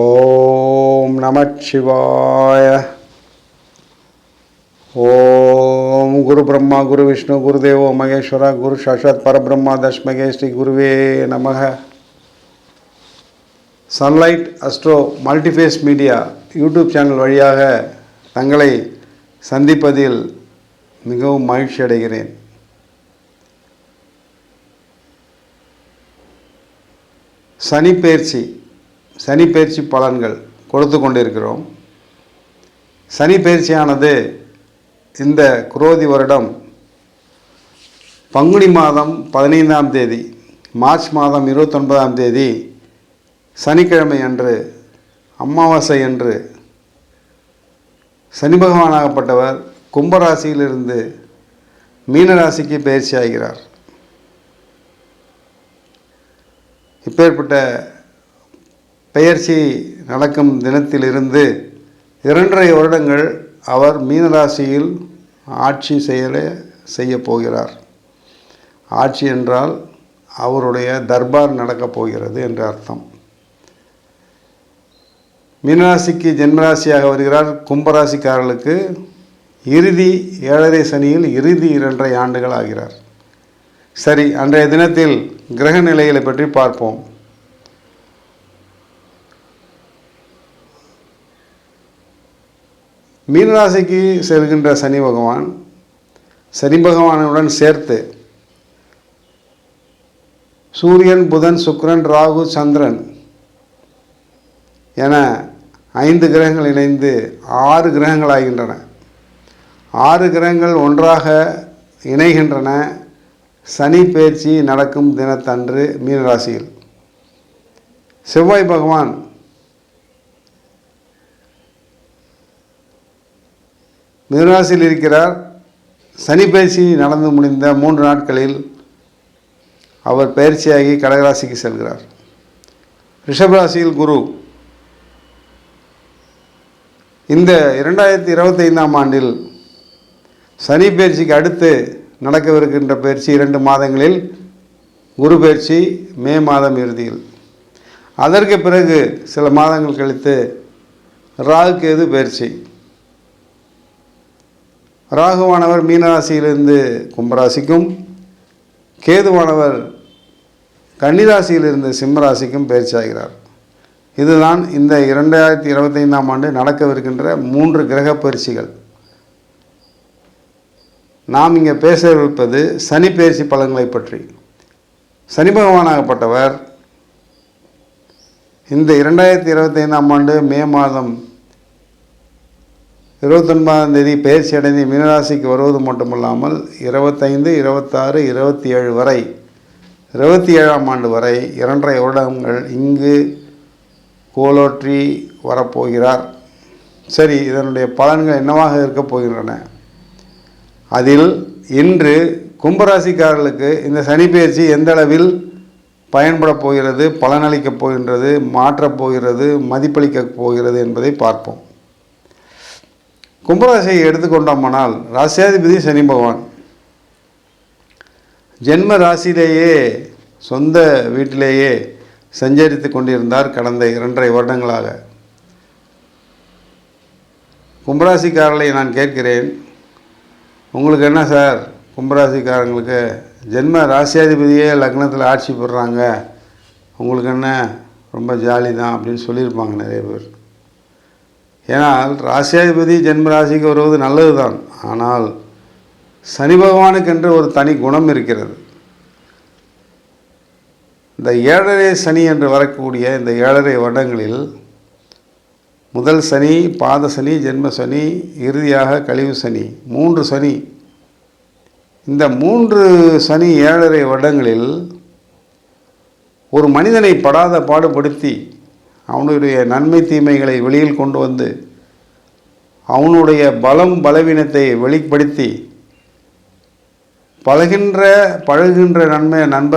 ஓம் நமச்சிவாய ஓம் குரு பிரம்மா குரு விஷ்ணு குருதேவோ மகேஸ்வரா குரு சாஷாத் பரபிரம்மா தஷ்மகே ஸ்ரீ குருவே நமக. Sunlight Astro multiface media YouTube channel வழியாக தங்களை சந்திப்பதில் மிகவும் மகிழ்ச்சி அடைகிறேன். சனிப்பெயர்ச்சி. சனிப்பெயர்ச்சி பலன்கள் கொடுத்து கொண்டிருக்கிறோம். சனிப்பெயர்ச்சியானது இந்த குரோதி வருடம் பங்குனி மாதம் பதினைந்தாம் தேதி மார்ச் மாதம் இருபத்தொன்பதாம் தேதி சனிக்கிழமை அன்று அமாவாசை அன்று சனி பகவானாகப்பட்டவர் கும்பராசியிலிருந்து மீனராசிக்கு பயிற்சி ஆகிறார். இப்பேற்பட்ட பெயர்ச்சி நடக்கும் தினத்திலிருந்து இரண்டரை வருடங்கள் அவர் மீனராசியில் ஆட்சி செயல செய்ய போகிறார். ஆட்சி என்றால் அவருடைய தர்பார் நடக்கப் போகிறது என்று அர்த்தம். மீனராசிக்கு ஜென்மராசியாக வருகிறார் கும்பராசிக்காரர்களுக்கு இறுதி ஏழரை சனியில் இறுதி இரண்டரை ஆண்டுகள் ஆகிறார். சரி அன்றைய தினத்தில் கிரக நிலைகளை பற்றி பார்ப்போம். மீனராசிக்கு செல்கின்ற சனி பகவான் சனி பகவானுடன் சேர்த்து சூரியன் புதன் சுக்ரன் ராகு சந்திரன் என ஐந்து கிரகங்கள் இணைந்து ஆறு கிரகங்கள் ஆகின்றன ஆறு கிரகங்கள் ஒன்றாக இணைகின்றன. சனி பயிற்சி நடக்கும் தினத்தன்று மீனராசியில். செவ்வாய் பகவான் மீனராசியில் இருக்கிறார். சனி பயிற்சி நடந்து முடிந்த மூன்று நாட்களில் அவர் பயிற்சியாகி கடகராசிக்கு செல்கிறார். ரிஷபராசியில் குரு. இந்த இரண்டாயிரத்தி இருபத்தைந்தாம் ஆண்டில் சனி பயிற்சிக்கு அடுத்து நடக்கவிருக்கின்ற பயிற்சி இரண்டு மாதங்களில் குரு பயிற்சி மே மாதம் இறுதியில். அதற்கு பிறகு சில மாதங்கள் கழித்து ராகு கேது பயிற்சி. ராகுவானவர் மீனராசியிலிருந்து கும்பராசிக்கும் கேதுவானவர் கன்னிராசியிலிருந்து சிம்மராசிக்கும் பயிற்சியாகிறார். இதுதான் இந்த இரண்டாயிரத்தி இருபத்தைந்தாம் ஆண்டு நடக்கவிருக்கின்ற மூன்று கிரக பயிற்சிகள். நாம் இங்கே பேசவிருப்பது சனி பயிற்சி பலன்களை பற்றி. சனி பகவானாகப்பட்டவர் இந்த இரண்டாயிரத்தி இருபத்தைந்தாம் ஆண்டு மே மாதம் இருபத்தொன்பதாம் தேதி பயிற்சி அடைந்து மீனராசிக்கு வருவது மட்டுமல்லாமல் இருபத்தைந்து இருபத்தாறு இருபத்தி ஏழு வரை இருபத்தி ஏழாம் ஆண்டு வரை இரண்டரை வருடங்கள் இங்கு கோலோற்றி வரப்போகிறார். சரி இதனுடைய பலன்கள் என்னவாக இருக்கப் போகின்றன? அதில் இன்று கும்பராசிக்காரர்களுக்கு இந்த சனி பயிற்சி எந்தளவில் பயன்பட போகிறது பலனளிக்கப் போகின்றது மாற்றப் போகிறது மதிப்பளிக்கப் போகிறது என்பதை பார்ப்போம். கும்பராசியை எடுத்துக்கொண்டோமானால் ராசியாதிபதி சனி பகவான். ஜென்ம ராசியிலேயே சொந்த வீட்டிலேயே சஞ்சரித்து கொண்டிருந்தார் கடந்த இரண்டரை வருடங்களாக. கும்பராசிக்காரர்களை நான் கேட்கிறேன். உங்களுக்கு என்ன சார்? கும்பராசிக்காரங்களுக்கு ஜென்ம ராசியாதிபதியே லக்னத்தில் ஆட்சி பெறுறாங்க. உங்களுக்கு என்ன? ரொம்ப ஜாலி தான் அப்படின்னு சொல்லியிருப்பாங்க நிறைய பேர். ஏனால் ராசியாதிபதி ஜென்ம ராசிக்கு வருவது நல்லது தான் ஆனால் சனி பகவானுக்கென்று ஒரு தனி குணம் இருக்கிறது. இந்த ஏழரை சனி என்று வரக்கூடிய இந்த ஏழரை வருடங்களில் முதல் சனி பாத சனி ஜென்ம சனி இறுதியாக கழிவு சனி மூன்று சனி. இந்த மூன்று சனி ஏழரை வருடங்களில் ஒரு மனிதனை படாத பாடுபடுத்தி அவனுடைய நன்மை தீமைகளை வெளியில் கொண்டு வந்து அவனுடைய பலம் பலவீனத்தை வெளிப்படுத்தி பழகின்ற பழகுகின்ற நன்மை நண்ப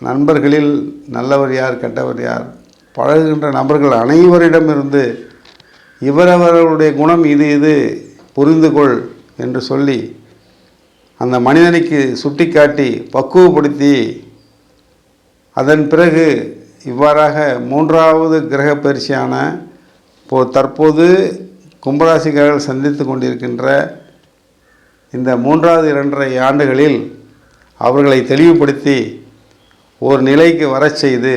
நண்பர்களில் நல்லவர் யார் கெட்டவர் யார் பழகுகின்ற நபர்கள் அனைவரிடமிருந்து இவரவர்களுடைய குணம் இது இது புரிந்து கொள் என்று சொல்லி அந்த மனிதனுக்கு சுட்டிக்காட்டி பக்குவப்படுத்தி அதன் பிறகு இவ்வாறாக மூன்றாவது கிரக பயிற்சியான இப்போ தற்போது கும்பராசிக்காரர்கள் சந்தித்து கொண்டிருக்கின்ற இந்த மூன்றாவது இரண்டரை ஆண்டுகளில் அவர்களை தெளிவுபடுத்தி ஒரு நிலைக்கு வரச் செய்து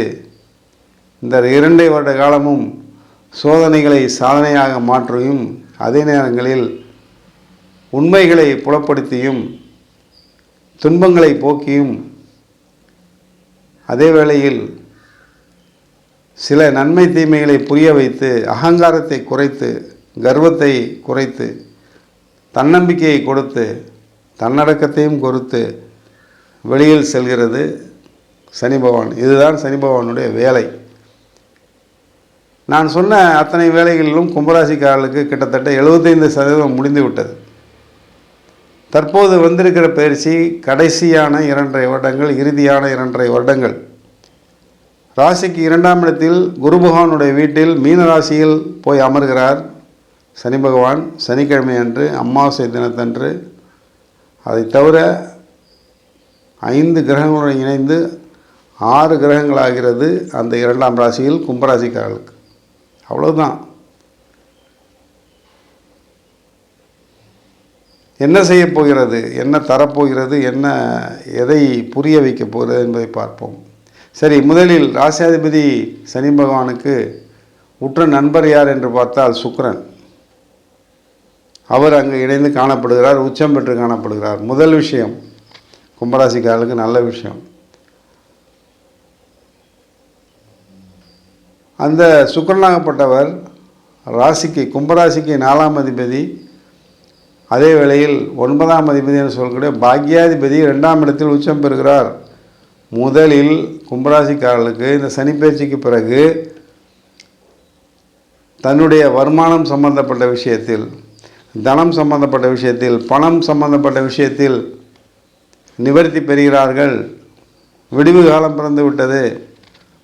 இந்த இரண்டை வருட காலமும் சோதனைகளை சாதனையாக மாற்றியும் அதே நேரங்களில் உண்மைகளை புலப்படுத்தியும் துன்பங்களை போக்கியும் அதே வேளையில் சில நன்மை தீமைகளை புரிய வைத்து அகங்காரத்தை குறைத்து கர்வத்தை குறைத்து தன்னம்பிக்கையை கொடுத்து தன்னடக்கத்தையும் கொடுத்து வெளியில் செல்கிறது சனி பகவான். இதுதான் சனி பகவானுடைய வேலை. நான் சொன்ன அத்தனை வேலைகளிலும் கும்பராசிக்காரர்களுக்கு கிட்டத்தட்ட எழுபத்தைந்து சதவீதம் முடிந்து விட்டது. தற்போது வந்திருக்கிற பயிற்சி கடைசியான இரண்டரை வருடங்கள் இறுதியான இரண்டரை வருடங்கள். ராசிக்கு இரண்டாம் இடத்தில் குரு பகவானுடைய வீட்டில் மீன ராசியில் போய் அமர்கிறார். சனி பகவான் சனிக்கிழமை அன்று அமாவாசை தினத்தன்று. அதை தவிர ஐந்து கிரகங்களுடன் இணைந்து ஆறு கிரகங்கள் ஆகிறது அந்த இரண்டாம் ராசியில் கும்பராசிக்காரர்களுக்கு. அவ்வளவுதான். என்ன செய்ய போகிறது? என்ன தரப்போகிறது? என்ன எதை புரிய வைக்கப் போகிறது என்பதை பார்ப்போம். சரி முதலில் ராசியாதிபதி சனி பகவானுக்கு உற்ற நண்பர் யார் என்று பார்த்தால் சுக்கரன். அவர் அங்கு இணைந்து காணப்படுகிறார் உச்சம் பெற்று காணப்படுகிறார். முதல் விஷயம் கும்பராசிக்காரர்களுக்கு நல்ல விஷயம். அந்த சுக்கரனாகப்பட்டவர் ராசிக்கு கும்பராசிக்கு நாலாம் அதிபதி. அதே வேளையில் ஒன்பதாம் அதிபதி என்று சொல்லக்கூடிய பாக்யாதிபதி ரெண்டாம் இடத்தில் உச்சம் பெறுகிறார். முதலில் கும்பராசிக்காரர்களுக்கு இந்த சனிப்பயிற்சிக்கு பிறகு தன்னுடைய வருமானம் சம்பந்தப்பட்ட விஷயத்தில் தனம் சம்பந்தப்பட்ட விஷயத்தில் பணம் சம்பந்தப்பட்ட விஷயத்தில் நிவர்த்தி பெறுகிறார்கள். விடிவு காலம் பிறந்து விட்டது.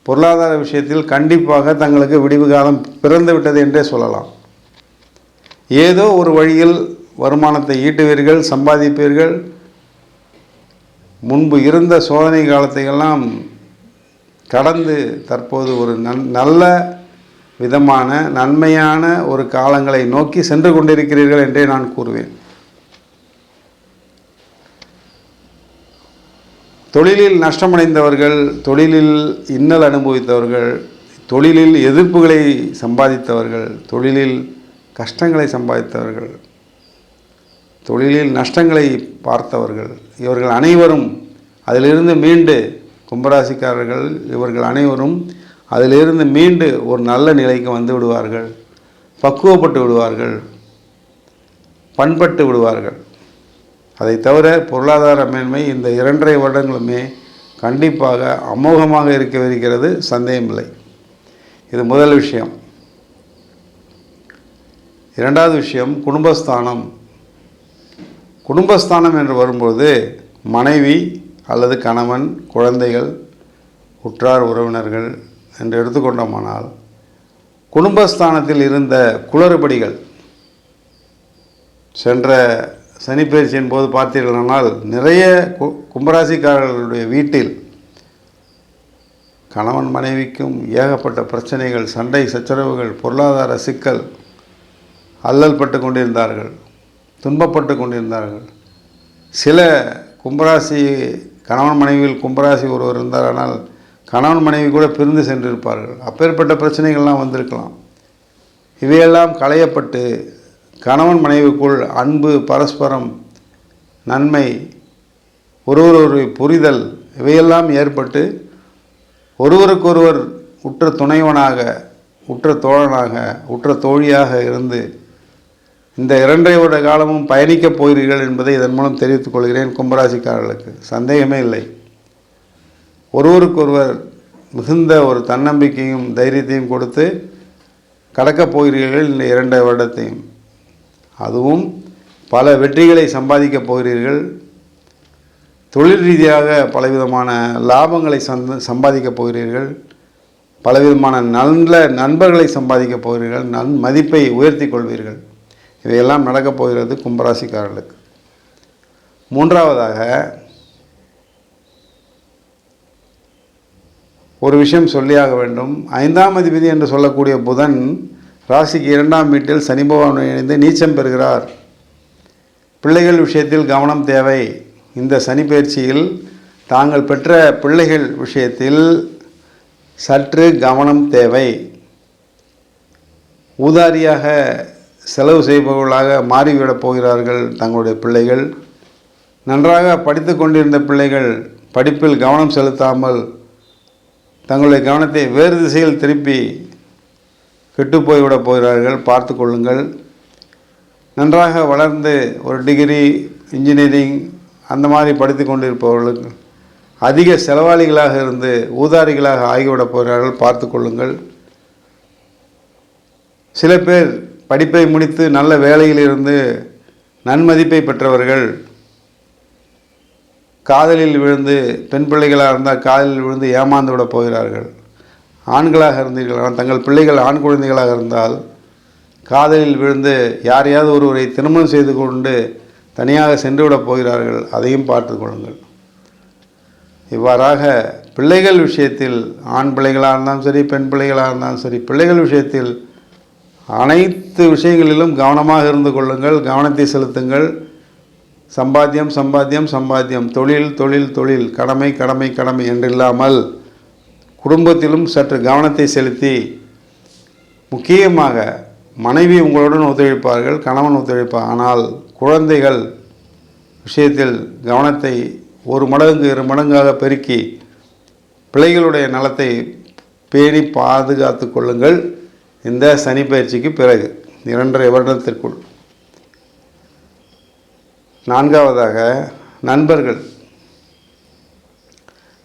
பொருளாதார விஷயத்தில் கண்டிப்பாக தங்களுக்கு விடிவு காலம் பிறந்து விட்டது என்றே சொல்லலாம். ஏதோ ஒரு வழியில் வருமானத்தை ஈட்டுவீர்கள் சம்பாதிப்பீர்கள். முன்பு இருந்த சோதனை காலத்தையெல்லாம் கடந்து தற்போது ஒரு நன் நல்ல விதமான நன்மையான ஒரு காலங்களை நோக்கி சென்று கொண்டிருக்கிறீர்கள் என்றே நான் கூறுவேன். தொழிலில் நஷ்டமடைந்தவர்கள் தொழிலில் இன்னல் அனுபவித்தவர்கள் தொழிலில் எதிர்ப்புகளை சம்பாதித்தவர்கள் தொழிலில் கஷ்டங்களை சம்பாதித்தவர்கள் தொழிலில் நஷ்டங்களை பார்த்தவர்கள் இவர்கள் அனைவரும் அதிலிருந்து மீண்டு கும்பராசிக்காரர்கள் இவர்கள் அனைவரும் அதிலிருந்து மீண்டு ஒரு நல்ல நிலைக்கு வந்து விடுவார்கள். பக்குவப்பட்டு விடுவார்கள். பண்பட்டு விடுவார்கள். அதை தவிர பொருளாதார மேன்மை இந்த இரண்டரை வருடங்களுமே கண்டிப்பாக அமோகமாக இருக்கவிருக்கிறது. சந்தேகமில்லை. இது முதல் விஷயம். இரண்டாவது விஷயம் குடும்பஸ்தானம். குடும்பஸ்தானம் என்று வரும்போது மனைவி அல்லது கணவன் குழந்தைகள் உற்றார் உறவினர்கள் என்று எடுத்துக்கொண்டோமானால் குடும்பஸ்தானத்தில் இருந்த குளறுபடிகள் சென்ற சனிப்பயிற்சியின் போது பார்த்தீர்களானால் நிறைய கு கும்பராசிக்காரர்களுடைய வீட்டில் கணவன் மனைவிக்கும் ஏகப்பட்ட பிரச்சனைகள் சண்டை சச்சரவுகள் பொருளாதார சிக்கல் அல்லல் பட்டு கொண்டிருந்தார்கள் துன்பப்பட்டு கொண்டிருந்தார்கள். சில கும்பராசி கணவன் மனைவியில் கும்பராசி ஒருவர் இருந்தார் ஆனால் கணவன் மனைவி கூட பிரிந்து சென்றிருப்பார்கள். அப்பேற்பட்ட பிரச்சனைகள்லாம் வந்திருக்கலாம். இவையெல்லாம் களையப்பட்டு கணவன் மனைவிக்குள் அன்பு பரஸ்பரம் நன்மை ஒருவர் ஒரு புரிதல் இவையெல்லாம் ஏற்பட்டு ஒருவருக்கொருவர் உற்ற துணைவனாக உற்ற தோழனாக உற்ற தோழியாக இருந்து இந்த இரண்டரை வருட காலமும் பயணிக்கப் போகிறீர்கள் என்பதை இதன் மூலம் தெரிவித்துக் கொள்கிறேன். கும்பராசிக்காரர்களுக்கு சந்தேகமே இல்லை. ஒருவருக்கொருவர் மிகுந்த ஒரு தன்னம்பிக்கையும் தைரியத்தையும் கொடுத்து கடக்கப் போகிறீர்கள் இந்த இரண்டு வருடத்தையும். அதுவும் பல வெற்றிகளை சம்பாதிக்கப் போகிறீர்கள். தொழில் ரீதியாக பலவிதமான லாபங்களை சந்த சம்பாதிக்கப் போகிறீர்கள். பலவிதமான நல்ல நண்பர்களை சம்பாதிக்கப் போகிறீர்கள். நன் மதிப்பை உயர்த்தி கொள்வீர்கள். இதையெல்லாம் நடக்கப் போகிறது கும்பராசிக்காரர்களுக்கு. மூன்றாவதாக ஒரு விஷயம் சொல்லியாக வேண்டும். ஐந்தாம் அதிபதி என்று சொல்லக்கூடிய புதன் ராசிக்கு இரண்டாம் வீட்டில் சனி பகவான் இணைந்து நீச்சம் பெறுகிறார். பிள்ளைகள் விஷயத்தில் கவனம் தேவை. இந்த சனி பயிற்சியில் தாங்கள் பெற்ற பிள்ளைகள் விஷயத்தில் சற்று கவனம் தேவை. ஊதாரியாக செலவு செய்பவர்களாக மாறிவிடப் போகிறார்கள் தங்களுடைய பிள்ளைகள். நன்றாக படித்து கொண்டிருந்த பிள்ளைகள் படிப்பில் கவனம் செலுத்தாமல் தங்களுடைய கவனத்தை வேறு திசையில் திருப்பி கெட்டு போய்விடப் போகிறார்கள். பார்த்து கொள்ளுங்கள். நன்றாக வளர்ந்து ஒரு டிகிரி இன்ஜினியரிங் அந்த மாதிரி படித்து கொண்டிருப்பவர்களுக்கு அதிக செலவாளிகளாக இருந்து ஊதாரிகளாக ஆகிவிடப் போகிறார்கள். பார்த்து கொள்ளுங்கள். சில பேர் படிப்பை முடித்து நல்ல வேலையில் இருந்து நன்மதிப்பை பெற்றவர்கள் காதலில் விழுந்து பெண் பிள்ளைகளாக இருந்தால் காதலில் விழுந்து ஏமாந்து விட போகிறார்கள். ஆண்களாக இருந்தீர்கள் தங்கள் பிள்ளைகள் ஆண் குழந்தைகளாக இருந்தால் காதலில் விழுந்து யாரையாவது ஒருவரை திருமணம் செய்து கொண்டு தனியாக சென்றுவிடப் போகிறார்கள். அதையும் பார்த்து கொள்ளுங்கள். இவ்வாறாக பிள்ளைகள் விஷயத்தில் ஆண் பிள்ளைகளாக இருந்தாலும் சரி பெண் பிள்ளைகளாக இருந்தாலும் சரி பிள்ளைகள் விஷயத்தில் அனைத்து விஷயங்களிலும் கவனமாக இருந்து கொள்ளுங்கள் கவனத்தை செலுத்துங்கள். சம்பாத்தியம் சம்பாத்தியம் சம்பாத்தியம். தொழில் தொழில் தொழில். கடமை கடமை கடமை என்றில்லாமல் குடும்பத்திலும் சற்று கவனத்தை செலுத்தி முக்கியமாக மனைவி உங்களுடன் ஒத்துழைப்பார்கள் கணவன் ஒத்துழைப்பார் ஆனால் குழந்தைகள் விஷயத்தில் கவனத்தை ஒரு மடங்கு இரு மடங்காக பெருக்கி பிள்ளைகளுடைய நலத்தை பேணி பாதுகாத்து கொள்ளுங்கள். இந்த சனி பயிற்சிக்கு பிறகு இரண்டரை வருடத்திற்குள். நான்காவதாக நண்பர்கள்.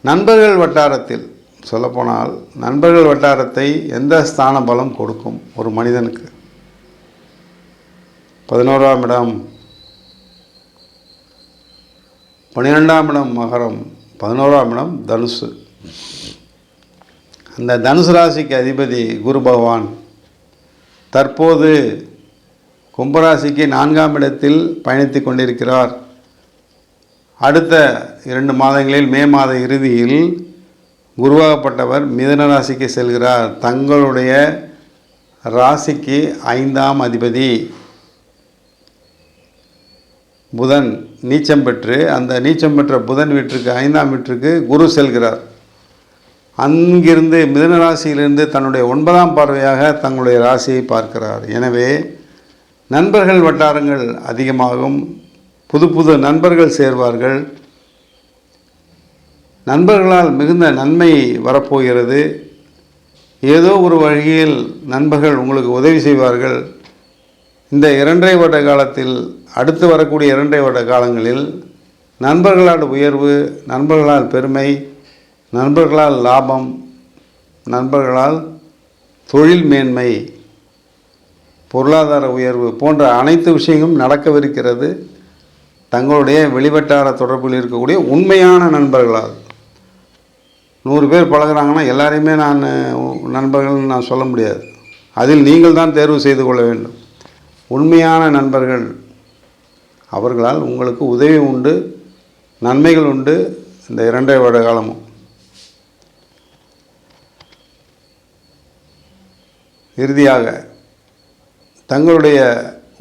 நண்பர்கள் வட்டாரத்தில் சொல்லப்போனால் நண்பர்கள் வட்டாரத்தை எந்த ஸ்தான பலம் கொடுக்கும் ஒரு மனிதனுக்கு? பதினோராம் இடம். பன்னிரெண்டாம் இடம் மகரம் பதினோராம் இடம் தனுசு. அந்த தனுசு ராசிக்கு அதிபதி குரு பகவான். தற்போது கும்பராசிக்கு நான்காம் இடத்தில் பயணித்து கொண்டிருக்கிறார். அடுத்த இரண்டு மாதங்களில் மே மாத இறுதியில் குருவாகப்பட்டவர் மிதன ராசிக்கு செல்கிறார். தங்களுடைய ராசிக்கு ஐந்தாம் அதிபதி புதன். நீச்சம் பெற்று அந்த நீச்சம் பெற்ற புதன் வீட்டிற்கு ஐந்தாம் வீட்டிற்கு குரு செல்கிறார். அங்கிருந்து மிதன ராசியிலிருந்து தன்னுடைய ஒன்பதாம் பார்வையாக தங்களுடைய ராசியை பார்க்கிறார். எனவே நண்பர்கள் வட்டாரங்கள் அதிகமாகும். புது புது நண்பர்கள் சேர்வார்கள். நண்பர்களால் மிகுந்த நன்மை வரப்போகிறது. ஏதோ ஒரு வழியில் நண்பர்கள் உங்களுக்கு உதவி செய்வார்கள். இந்த இரண்டரை வருட காலத்தில் அடுத்து வரக்கூடிய இரண்டரை வருட காலங்களில் நண்பர்களால் உயர்வு நண்பர்களால் பெருமை நண்பர்களால் லாபம் நண்பர்களால் தொழில் மேன்மை பொருளாதார உயர்வு போன்ற அனைத்து விஷயங்களும் நடக்கவிருக்கிறது. தங்களுடைய வெளிவட்டார தொடர்பில் இருக்கக்கூடிய உண்மையான நண்பர்களால். நூறு பேர் பழகுறாங்கன்னா எல்லாரையுமே நான் நண்பர்கள்னு நான் சொல்ல முடியாது. அதில் நீங்கள் தான் தேர்வு செய்து கொள்ள வேண்டும். உண்மையான நண்பர்கள் அவர்களால் உங்களுக்கு உதவி உண்டு நன்மைகள் உண்டு. இந்த இரண்டரை வருட காலமும். இறுதியாக தங்களுடைய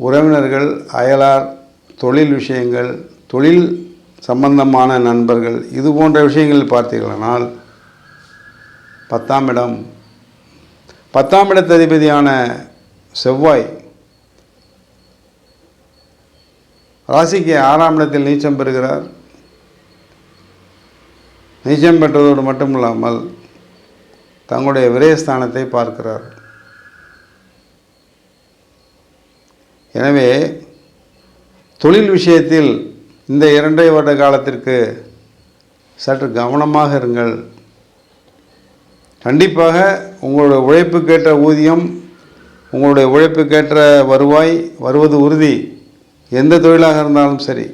உறவினர்கள் அயலார் தொழில் விஷயங்கள் தொழில் சம்பந்தமான நண்பர்கள் இது போன்ற விஷயங்கள் பார்த்தீர்களானால் பத்தாம் இடம் பத்தாம் இடத்ததிபதியான செவ்வாய் ராசிக்கு ஆறாம் இடத்தில் நீச்சம் பெறுகிறார். நீச்சம் பெற்றதோடு மட்டும் இல்லாமல் தங்களுடைய விரயஸ்தானத்தை பார்க்கிறார். எனவே தொழில் விஷயத்தில் இந்த இரண்டரை வருட காலத்திற்கு சற்று கவனமாக இருங்கள். கண்டிப்பாக உங்களுடைய உழைப்புக்கேற்ற ஊதியம் உங்களுடைய உழைப்புக்கேற்ற வருவாய் வருவது உறுதி. எந்த தொழிலாக இருந்தாலும் சரி.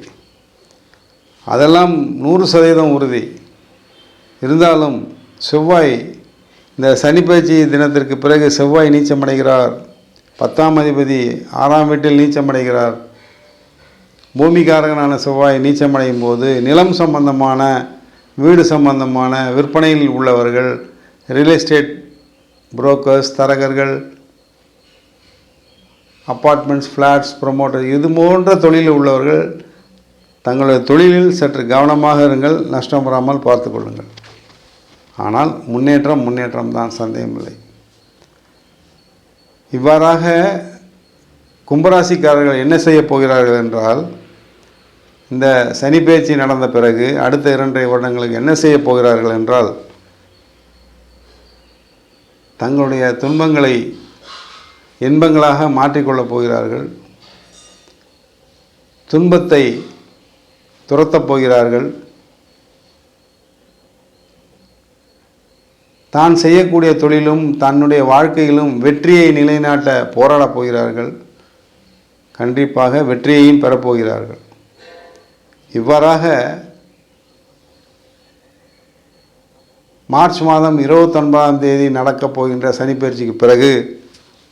அதெல்லாம் நூறு சதவீதம் உறுதி. இருந்தாலும் செவ்வாய் இந்த சனிப்பயிற்சி தினத்திற்கு பிறகு செவ்வாய் நீச்சமடைகிறார் பத்தாம் அதிபதி ஆறாம் வீட்டில் நீச்சமடைகிறார். பூமிகாரகனான செவ்வாய் நீச்சமடையும் போது நிலம் சம்பந்தமான வீடு சம்பந்தமான விற்பனையில் உள்ளவர்கள் ரியல் எஸ்டேட் புரோக்கர்ஸ் தரகர்கள் அப்பார்ட்மெண்ட்ஸ் ஃப்ளாட்ஸ் ப்ரொமோட்டர் இது போன்ற தொழிலில் உள்ளவர்கள் தங்களுடைய தொழிலில் சற்று கவனமாக இருங்கள் நஷ்டம் வராமல் பார்த்து கொள்ளுங்கள். ஆனால் முன்னேற்றம் முன்னேற்றம் தான் சந்தேகமில்லை. இவ்வாறாக கும்பராசிக்காரர்கள் என்ன செய்ய போகிறார்கள் என்றால் இந்த சனி பேச்சு நடந்த பிறகு அடுத்த இரண்டரை வருடங்களுக்கு என்ன செய்ய போகிறார்கள் என்றால் தங்களுடைய துன்பங்களை இன்பங்களாக மாற்றிக்கொள்ளப் போகிறார்கள் துன்பத்தை துரத்தப் போகிறார்கள் தான் செய்யக்கூடிய தொழிலும் தன்னுடைய வாழ்க்கையிலும் வெற்றியை நிலைநாட்ட போராடப் போகிறார்கள். கண்டிப்பாக வெற்றியையும் பெறப்போகிறார்கள் இவ்வாறாக மார்ச் மாதம் இருபத்தொன்பதாம் தேதி நடக்கப் போகின்ற சனிப்பயிற்சிக்கு பிறகு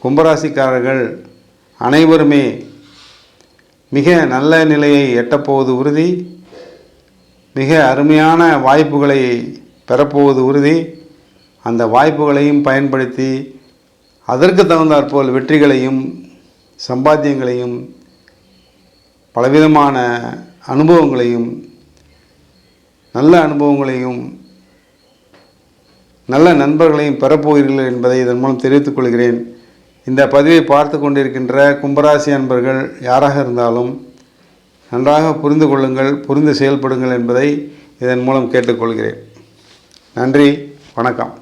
கும்பராசிக்காரர்கள் அனைவருமே மிக நல்ல நிலையை எட்டப்போவது உறுதி மிக அருமையான வாய்ப்புகளை பெறப்போவது உறுதி. அந்த வாய்ப்புகளையும் பயன்படுத்தி அதற்கு தகுந்தாற்போல் வெற்றிகளையும் சம்பாத்தியங்களையும் பலவிதமான அனுபவங்களையும் நல்ல அனுபவங்களையும் நல்ல நண்பர்களையும் பெறப்போகிறீர்கள் என்பதை இதன் மூலம் தெரிவித்துக் கொள்கிறேன். இந்த பதிவை பார்த்து கொண்டிருக்கின்ற கும்பராசி அன்பர்கள் யாராக இருந்தாலும் நன்றாக புரிந்து கொள்ளுங்கள் புரிந்து செயல்படுங்கள் என்பதை இதன் மூலம் கேட்டுக்கொள்கிறேன் நன்றி வணக்கம்.